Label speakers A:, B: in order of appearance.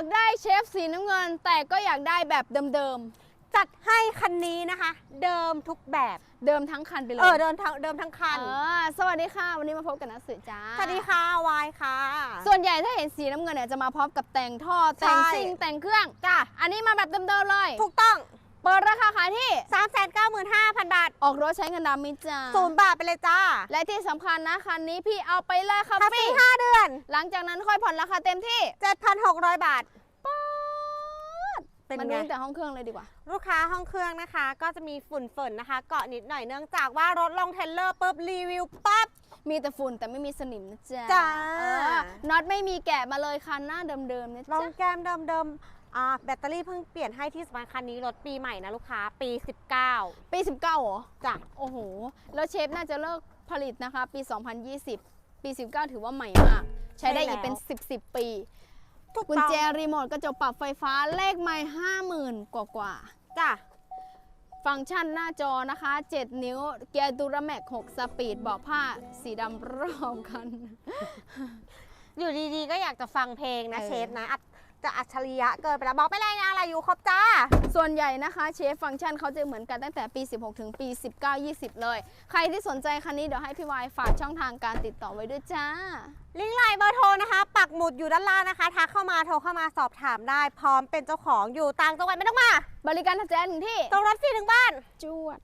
A: ากได้เชฟสีน้ำเงิน แต่ก็อยากได้แบบเดิม
B: จัดให้คันนี้นะคะ เดิมทุกแบบ
A: ๆ เดิมทั้งคันไปเลย
B: เออเดิมทั้งเดิมทั้งคัน
A: เออสวัสดีค่ะ วันนี้มาพบกับนักสื่อจ้า
B: สวัสดีค่ะวายค่ะ
A: ส่วนใหญ่ถ้าเห็นสีน้ำเงินเนี่ยจะมาพร้อมกับแต่งท่อแต่ง
B: ใช่
A: ซิ่งแต่งเครื่อง
B: จ้ะ
A: อันนี้มาแบบเดิมๆเลย
B: ถูกต้อง
A: ที่
B: 395,000 บาท
A: ออกรถใช้เงินดำมิจ้า
B: ศูนย์บาทไปเลยจ้า
A: และที่สำคัญนะคันนี้พี่เอาไปเลยค่ะ
B: คา
A: ฟ
B: ฟ
A: รี
B: รี5เดือน
A: หลังจากนั้นค่อยผ่อนราคาเต็มที่
B: 7,600 บาทเป็น
A: มา
B: ไง
A: ดูตั้งแต่ห้องเครื่องเลยดีกว่า
B: ลูกค้าห้องเครื่องนะคะ ก็จะมีฝุ่นฝนนะคะ เกาะนิดหน่อยเนื่องจากว่ารถลงเทรลเลอร์ปุ๊บรีวิวปั๊บ
A: มีแต่ฝุ่นแต่ไม่มีสนิมนะจ๊ะ
B: จ้า
A: เออน็อตไม่มีแกะมาเลยคันหน้าเดิมๆนะ
B: ลอง
A: จ๊ะ
B: แก้มเดิมๆอ่า แบตเตอรี่เพิ่งเปลี่ยนให้ที่สำคัญคันนี้รถปีใหม่นะลูกค้าปี 19
A: ปี 19เหรอ
B: จ้ะ
A: โอ้โห แล้วเชฟน่าจะเลิกผลิตนะคะ ปี 2020 ปี 19 ถือว่าใหม่มาก ใช้ได้อีกเป็น 10 10 ปี
B: ถูก
A: กุญ
B: ต้อง
A: แจรีโมทกระจกปรับไฟฟ้าเลขไม่50,000กว่ากว่า
B: จ้ะ
A: ๆฟังก์ชันหน้าจอนะคะ 7 นิ้ว เกียร์ดูราแม็ก6สปีดเบาะผ้าสีดำรอบคัน
B: อยู่ดีๆ ก็อยากจะฟังเพลงนะ
A: เออ
B: เชฟนะ อัด จะอัจฉริยะเกินไปแล้วบอกไปเลยนะอะไรอยู่ครบจ้า
A: ส่วนใหญ่นะคะเชฟฟังก์ชันเขาจะเหมือนกันตั้งแต่ปี 16 ถึงปี 19 20 เลย ใครที่สนใจคันนี้เดี๋ยวให้พี่วายฝากช่องทางการติดต่อไว้ด้วยจ้า
B: ลิงก์ไลน์เบอร์โทรนะคะ ปักหมุดอยู่ด้านล่างนะคะทักเข้ามาโทรเข้ามาสอบถามได้ พร้อมเป็นเจ้าของอยู่ต่างจังหวัดไม่ต้องมา
A: บริการทักแจ้งถึงที่
B: ตรงรถฟรีถึงบ้าน
A: จวด